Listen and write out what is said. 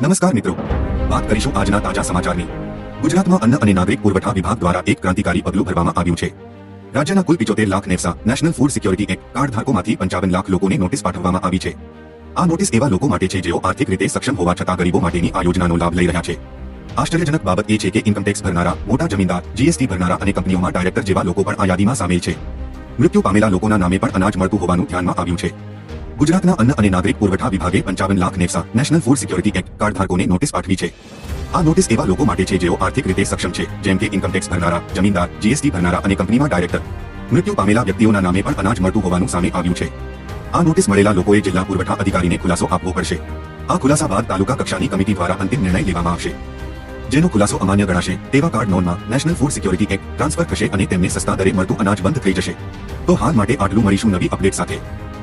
નમસ્કાર મિત્રો. વાત કરીશું આજના તાજા સમાચારની. ગુજરાતમાં અન્ન અને નાગરિક પુરવઠા વિભાગ દ્વારા એક ક્રાંતિકારી પગલું ભરવામાં આવ્યું છે. રાજ્યના કુલ પિચોતેર lakh NFSA national food security act card ધારકોમાંથી પંચાવન લાખ લોકોને નોટિસ પાઠવવામાં આવી છે. આ નોટિસ એવા લોકો માટે છે જેઓ આર્થિક રીતે સક્ષમ હોવા છતાં ગરીબો માટેની આ યોજનાનો લાભ લઈ રહ્યા છે. આશ્ચર્યજનક બાબત એ છે કે ઇન્કમટેક્સ ભરનારા, મોટા જમીનદાર જીએસટી ભરનારા અને કંપનીઓમાં ડાયરેક્ટર જેવા લોકો પણ આ યાદીમાં સામેલ છે. મૃત્યુ પામેલા લોકોના નામે પણ અનાજ મળતું હોવાનું ધ્યાનમાં આવ્યું છે. ગુજરાતના અન્ન અને નાગરિક પુરવઠા વિભાગે પંચાવન lakh NFSA national food security act card ધારકોને નોટિસ પાઠવી છે. આ નોટિસ એવા લોકો માટે છે જેઓ આર્થિક રીતે સક્ષમ છે, જેમ કે ઇન્કમટેક્સ ભરનારા, જમીનદાર જીએસટી ભરનારા અને કંપનીમાં ડાયરેક્ટર મૃત્યુ પામેલા વ્યક્તિઓના નામે પણ અનાજ મળતું હોવાનું સામે આવ્યું છે. આ નોટિસ મળેલા લોકોએ જિલ્લા પુરવઠા અધિકારીને ખુલાસો આપવો પડશે. આ ખુલાસા બાદ તાલુકા કક્ષાની કમિટી દ્વારા અંતિમ નિર્ણય લેવામાં આવશે. જેનો ખુલાસો અમાન્ય ગણાશે તેવા card નોનમાં national food security act transfer થશે અને તેમને સસ્તા દરે મળતું અનાજ બંધ થઈ જશે. તો હાલ માટે આટલું મળીશું નવી અપડેટ સાથે.